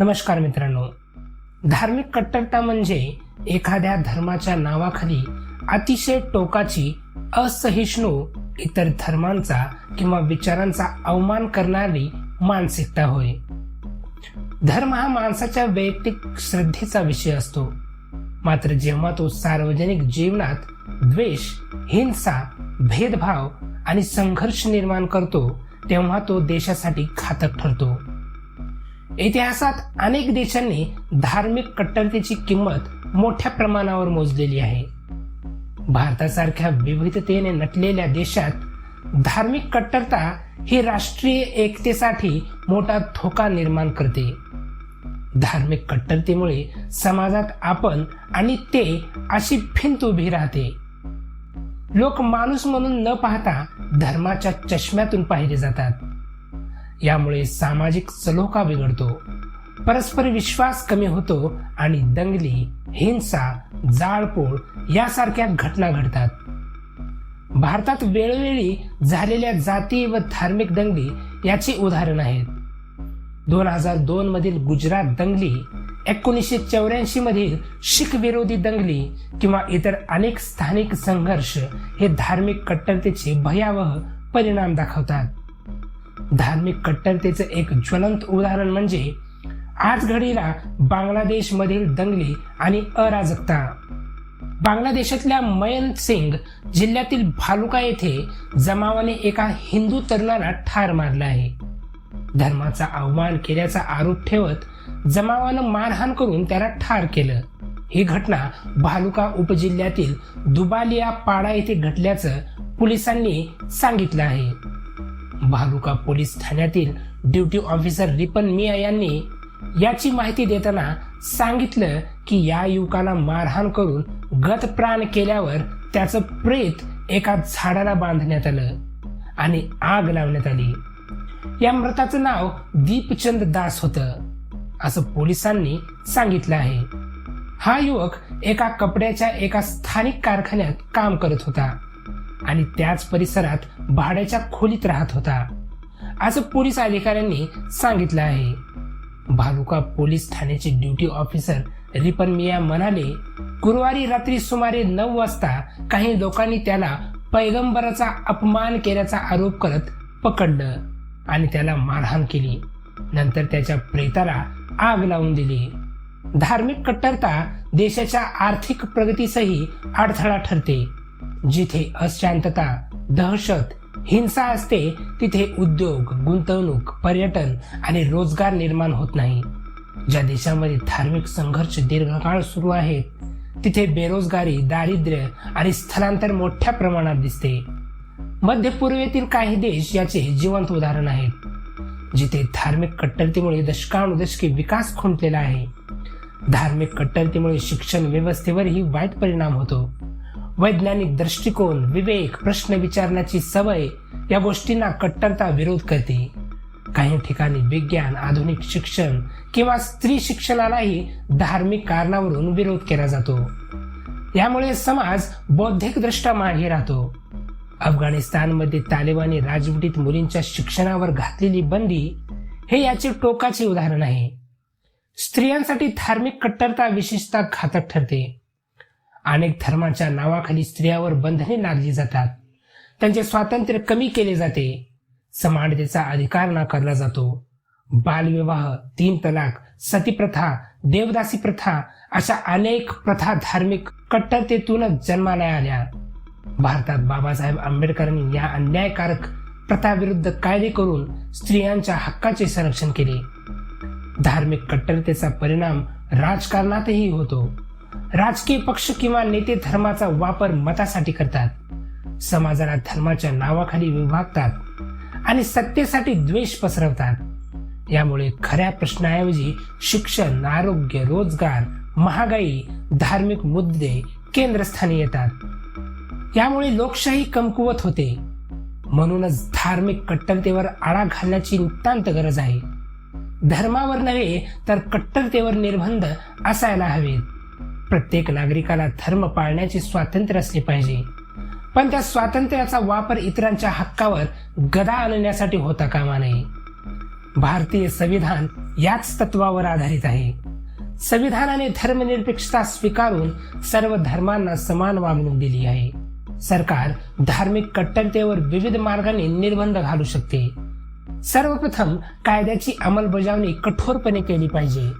नमस्कार मित्रांनो. धार्मिक कट्टरता म्हणजे एखाद्या धर्माच्या नावाखाली अतिशय टोकाची असहिष्णू इतर धर्मांचा किंवा विचारांचा अवमान करणारी मानसिकता होय. धर्म हा माणसाच्या वैयक्तिक श्रद्धेचा विषय असतो. मात्र जेव्हा तो सार्वजनिक जीवनात द्वेष हिंसा भेदभाव आणि संघर्ष निर्माण करतो तेव्हा तो देशासाठी घातक ठरतो. इतिहासात अनेक देशांनी धार्मिक कट्टरतेची किंमत मोठ्या प्रमाणावर मोजलेली आहे. भारतासारख्या विविधतेने नटलेल्या देशात धार्मिक कट्टरता ही राष्ट्रीय एकतेसाठी मोठा धोका निर्माण करते. धार्मिक कट्टरतेमुळे समाजात आपण आणि ते अशी भिंत उभी राहते. लोक माणूस म्हणून न पाहता धर्माच्या चष्म्यातून पाहिले जातात. यामुळे सामाजिक सलोखा बिघडतो. परस्पर विश्वास कमी होतो आणि दंगली हिंसा जाळपोळ यासारख्या घटना घडतात. भारतात वेळोवेळी झालेल्या जाती व धार्मिक दंगली याची उदाहरण आहेत. दोन हजार दोन मधील गुजरात दंगली एकोणीसशे चौऱ्याऐंशी मधील शीख विरोधी दंगली किंवा इतर अनेक स्थानिक संघर्ष हे धार्मिक कट्टरतेचे भयावह परिणाम दाखवतात. धार्मिक कट्टरतेचं एक ज्वलंत उदाहरण म्हणजे आज घडीला बांगलादेशमधील दंगली आणि अराजकता. बांगलादेशातल्या मयन सिंग जिल्ह्यातील भालुका येथे जमावाने एका हिंदू तरुणाला ठार मारला आहे. धर्माचा अवमान केल्याचा आरोप ठेवत जमावानं मारहाण करून त्याला ठार केलं. ही घटना भालुका उपजिल्ह्यातील दुबालिया पाडा येथे घडल्याचं पोलिसांनी सांगितलं आहे. महालुका पोलीस ठाण्यातील ड्युटी ऑफिसर रिपन मिया यांनी याची माहिती देताना सांगितलं की या युवकाला मारहाण करून गतप्राण केल्यावर त्याचं प्रेत एका झाडाला बांधण्यात आलं आणि आग लावण्यात आली. या मृताचं नाव दीपचंद दास होतं असं पोलिसांनी सांगितलं आहे. हा युवक एका कपड्याच्या एका स्थानिक कारखान्यात काम करत होता आणि त्याच परिसरात भाड्याच्या खोलीत राहत होता. असं पोलीस अधिकाऱ्यांनी सांगितलं आहे. भालुका पोलीस ठाण्याचे ड्युटी ऑफिसर रिपन मिया म्हणाले गुरुवारी रात्री सुमारे नऊ वाजता काही लोकांनी त्याला पैगंबराचा अपमान केल्याचा आरोप करत पकडलं आणि त्याला मारहाण केली. नंतर त्याच्या प्रेताला आग लावून दिली. धार्मिक कट्टरता देशाच्या आर्थिक प्रगतीसही अडथळा ठरते. जिथे अशांतता दहशत हिंसा असते तिथे उद्योग गुंतवणूक पर्यटन आणि रोजगार निर्माण होत नाही. ज्या देशामध्ये धार्मिक संघर्ष दीर्घकाळ सुरू आहेत तिथे बेरोजगारी दारिद्र्य आणि स्थलांतर मोठ्या प्रमाणात दिसते. मध्य पूर्वेतील काही देश याचे जिवंत उदाहरण आहेत जिथे धार्मिक कट्टरतेमुळे दशकानुदशके विकास खुंटलेला आहे. धार्मिक कट्टरतेमुळे शिक्षण व्यवस्थेवरही वाईट परिणाम होतो. वैज्ञानिक दृष्टिकोन विवेक प्रश्न विचारण्याची सवय या गोष्टींना कट्टरता विरोध करते. काही ठिकाणी विज्ञान आधुनिक शिक्षण किंवा स्त्री शिक्षणालाही धार्मिक कारणावरून विरोध केला जातो. यामुळे समाज बौद्धिक दृष्ट्या मागे राहतो. अफगाणिस्तानमध्ये तालिबानी राजवटीत मुलींच्या शिक्षणावर घातलेली बंदी हे याचे टोकाचे उदाहरण आहे. स्त्रियांसाठी धार्मिक कट्टरता विशेषतः घातक ठरते. अनेक धर्माच्या नावाखाली स्त्रियावर बंधने लादली जातात. त्यांचे स्वातंत्र्य कमी केले जाते. समानतेचा अधिकार नाकारला जातो. बालविवाह तीन तलाक सतीप्रथा देवदासी प्रथा अशा अनेक प्रथा धार्मिक कट्टरतेतूनच जन्माला आल्या. भारतात बाबासाहेब आंबेडकरांनी या अन्यायकारक प्रथाविरुद्ध कायदे करून स्त्रियांच्या हक्काचे संरक्षण केले. धार्मिक कट्टरतेचा परिणाम राजकारणातही होतो. राजकीय पक्ष किंवा नेते धर्माचा वापर मतासाठी करतात. समाजाला धर्माच्या नावाखाली विभागतात आणि सत्तेसाठी द्वेष पसरवतात. यामुळे खऱ्या प्रश्नाऐवजी शिक्षण आरोग्य रोजगार महागाई धार्मिक मुद्दे केंद्रस्थानी येतात. यामुळे लोकशाही कमकुवत होते. म्हणूनच धार्मिक कट्टरतेवर आळा घालण्याची नितांत गरज आहे. धर्मावर नव्हे तर कट्टरतेवर निर्बंध असायला हवेत. प्रत्येक नागरिकाला धर्म पाळण्याचे स्वातंत्र्य असले पाहिजे. पण त्या स्वातंत्र्याचा वापर इतरांच्या हक्कावर गदा आणण्यासाठी होता कामा नये. भारतीय संविधान याच तत्वावर आधारित आहे. संविधानाने धर्मनिरपेक्षता स्वीकारून सर्व धर्मांना समान वागणूक दिली आहे. सरकार धार्मिक कट्टरतेवर विविध मार्गाने निर्बंध घालू शकते. सर्वप्रथम कायद्याची अंमलबजावणी कठोरपणे केली पाहिजे.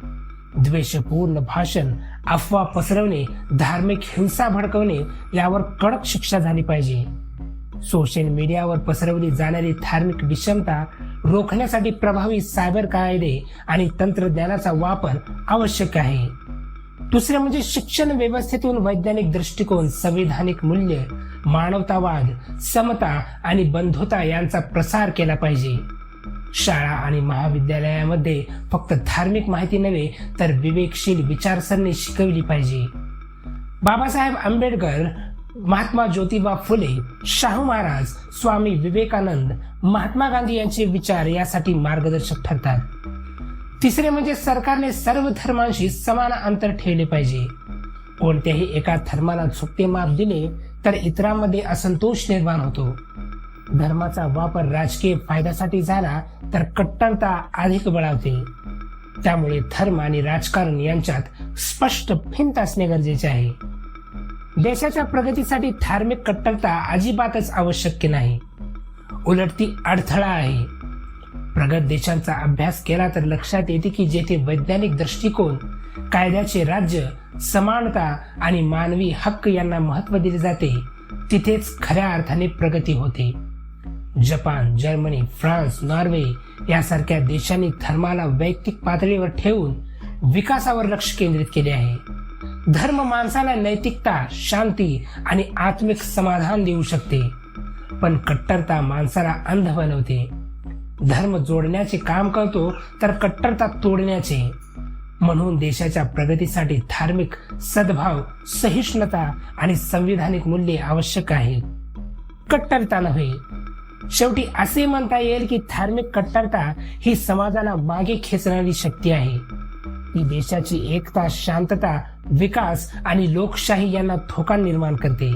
द्वेषपूर्ण भाषण अफवा पसरवणे धार्मिक हिंसा भडकवणे यावर कडक शिक्षा झाली पाहिजे. सोशल मीडियावर पसरवली जाणारी धार्मिक विषमता रोखण्यासाठी प्रभावी सायबर कायदे आणि तंत्रज्ञानाचा वापर आवश्यक आहे. दुसरे म्हणजे शिक्षण व्यवस्थेतून वैज्ञानिक दृष्टिकोन संविधानिक मूल्य मानवतावाद समता आणि बंधुता यांचा प्रसार केला पाहिजे. शाळा आणि महाविद्यालयामध्ये फक्त धार्मिक माहिती नव्हे तर विवेकशील विचारसरणी शिकवली पाहिजे. बाबासाहेब आंबेडकर महात्मा ज्योतिबा फुले शाहू महाराज स्वामी विवेकानंद महात्मा गांधी यांचे विचार यासाठी मार्गदर्शक ठरतात. तिसरे म्हणजे सरकारने सर्व धर्मांशी समान अंतर ठेवले पाहिजे. कोणत्याही एका धर्माला झुकते माप दिले तर इतरांमध्ये असंतोष निर्माण होतो. धर्माचा वापर राजकीय फायद्यासाठी झाला तर कट्टरता अधिक बळावते. त्यामुळे धर्म आणि राजकारण यांच्यात स्पष्ट भिंत असणे गरजेचे आहे. देशाच्या प्रगतीसाठी धार्मिक कट्टरता अजिबातच आवश्यक नाही. उलट ती अडथळा आहे. प्रगत देशांचा अभ्यास केला तर लक्षात येते की जेथे वैज्ञानिक दृष्टिकोन कायद्याचे राज्य समानता आणि मानवी हक्क यांना महत्त्व दिले जाते तिथेच खऱ्या अर्थाने प्रगती होते. जपान जर्मनी फ्रान्स नॉर्वे यासारख्या देशांनी धर्माला वैयक्तिक पातळीवर ठेवून विकासावर लक्ष केंद्रित केले आहे. धर्म माणसाला नैतिकता शांती आणि आत्मिक समाधान देऊ शकते पण कट्टरता माणसाला अंध बनवते. धर्म जोडण्याचे काम करतो तर कट्टरता तोडण्याचे. म्हणून देशाच्या प्रगतीसाठी धार्मिक सद्भाव सहिष्णुता आणि संविधानिक मूल्ये आवश्यक आहेत. कट्टरता नव्हे शेवटी असे म्हणता येईल की धार्मिक कट्टरता ही समाजाला मागे खेचणारी शक्ती आहे. ही देशाची एकता शांतता विकास आणि लोकशाही यांना धोका निर्माण करते.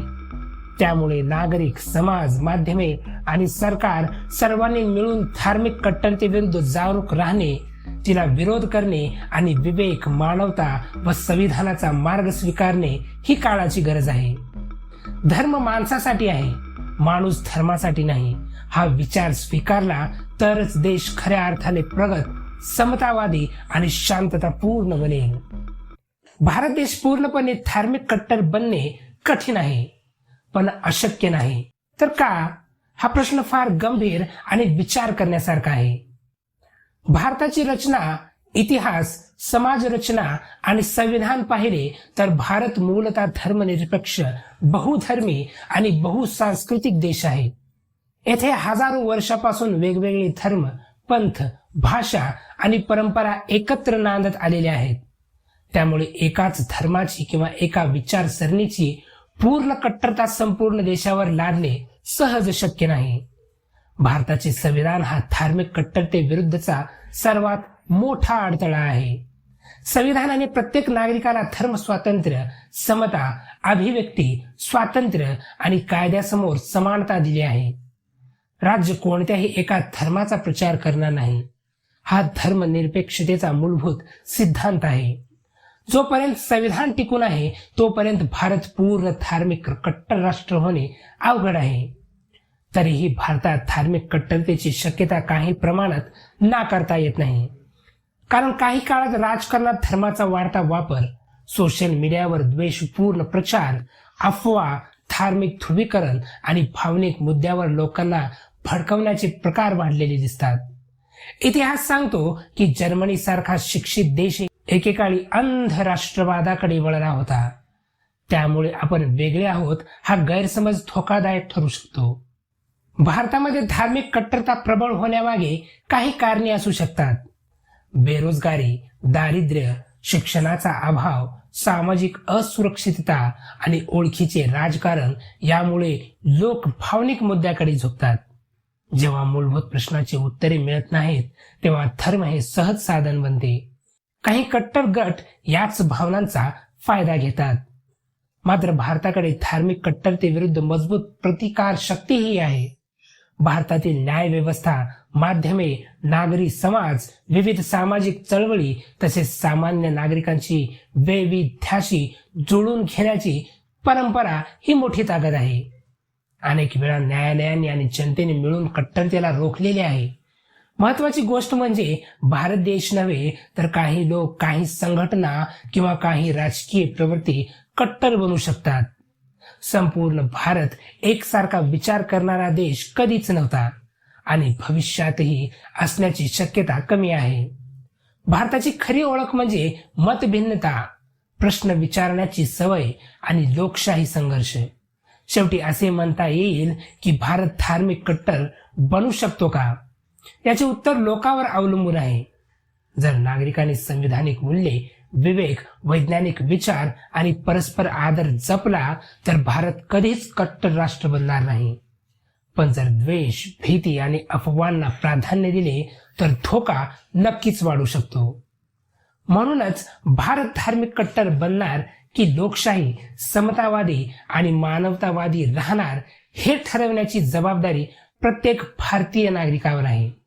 त्यामुळे नागरिक समाज माध्यमे आणि सरकार सर्वांनी मिळून धार्मिक कट्टरतेविरुद्ध जागरूक राहणे तिला विरोध करणे आणि विवेक मानवता व संविधानाचा मार्ग स्वीकारणे ही काळाची गरज आहे. धर्म माणसासाठी आहे माणूस धर्मासाठी नाही. हा विचार स्वीकारला तरच देश खऱ्या अर्थाने प्रगत समतावादी आणि शांततापूर्ण बनेल. भारत देश पूर्णपणे धार्मिक कट्टर बनणे कठीण आहे पण अशक्य नाही. तर का? हा प्रश्न फार गंभीर आणि विचार करण्यासारखा आहे. भारताची रचना इतिहास समाज रचना आणि संविधान पाहिले तर भारत मूलतः धर्मनिरपेक्ष बहुधर्मी आणि बहुसांस्कृतिक देश आहे. येथे हजारो वर्षापासून वेगवेगळे धर्म पंथ भाषा आणि परंपरा एकत्र नांदत आलेल्या आहेत. त्यामुळे एकाच धर्माची किंवा एका विचारसरणीची पूर्ण कट्टरता संपूर्ण देशावर लादणे सहज शक्य नाही. भारताचे संविधान हा धार्मिक कट्टरते विरुद्धचा सर्वात मोठा अडथळा आहे. संविधानाने प्रत्येक नागरिकाला धर्म स्वातंत्र्य समता अभिव्यक्ती स्वातंत्र्य आणि कायद्यासमोर समानता दिली आहे. राज्य कोणत्याही एका धर्माचा प्रचार करणार नाही. हा धर्मनिरपेक्षतेचा मूलभूत सिद्धांत आहे. जोपर्यंत संविधान टिकून आहे तोपर्यंत भारत पूर्ण धार्मिक कट्टर राष्ट्र होणे अवघड आहे. तरीही भारतात धार्मिक कट्टरतेची शक्यता काही प्रमाणात नाकारता येत नाही. कारण काही काळात राजकारणात धर्माचा वाढता वापर सोशल मीडियावर द्वेषपूर्ण प्रचार अफवा धार्मिक ध्रुवीकरण आणि भावनिक मुद्द्यावर लोकांना भडकवण्याचे प्रकार वाढलेले दिसतात. इतिहास सांगतो की जर्मनी सारखा शिक्षित देश एकेकाळी अंध राष्ट्रवादाकडे वळला होता. त्यामुळे आपण वेगळे आहोत हा गैरसमज धोकादायक ठरू शकतो. भारतामध्ये धार्मिक कट्टरता प्रबळ होण्यामागे काही कारणे असू शकतात. बेरोजगारी दारिद्र्य शिक्षणाचा अभाव सामाजिक असुरक्षितता आणि ओळखीचे राजकारण यामुळे लोक भावनिक मुद्द्याकडे झुकतात. जेव्हा मूलभूत प्रश्नाची उत्तरे मिळत नाहीत तेव्हा धर्म हे सहज साधन बनते. काही कट्टर गट याच भावनांचा फायदा घेतात. मात्र भारताकडे धार्मिक कट्टरतेविरुद्ध मजबूत प्रतिकार शक्तीही आहे. भारतातील न्यायव्यवस्था माध्यमे नागरी समाज विविध सामाजिक चळवळी तसेच सामान्य नागरिकांची वैविध्याशी जुळून घेण्याची परंपरा ही मोठी ताकद आहे. अनेक वेळा न्यायालयाने आणि जनतेने मिळून कट्टरतेला रोखलेले आहे. महत्वाची गोष्ट म्हणजे भारत देश नव्हे तर काही लोक काही संघटना किंवा काही राजकीय प्रवृत्ती कट्टर बनू शकतात. संपूर्ण भारत एकसारखा विचार करणारा देश कधीच नव्हता आणि भविष्यातही असण्याची शक्यता कमी आहे. भारताची खरी ओळख म्हणजे मतभिन्नता प्रश्न विचारण्याची सवय आणि लोकशाही संघर्ष. शेवटी असे म्हणता येईल की भारत धार्मिक कट्टर बनू शकतो का? याचे उत्तर लोकांवर अवलंबून आहे. जर नागरिकांनी संविधानिक मूल्ये विवेक वैज्ञानिक विचार आणि परस्पर आदर जपला तर भारत कधीच कट्टर राष्ट्र बनणार नाही. पण जर द्वेष भीती आणि अफवांना प्राधान्य दिले तर धोका नक्कीच वाढू शकतो. म्हणूनच भारत धार्मिक कट्टर बनणार की लोकशाही समतावादी आणि मानवतावादी राहणार हे ठरवण्याची जबाबदारी प्रत्येक भारतीय नागरिकावर आहे.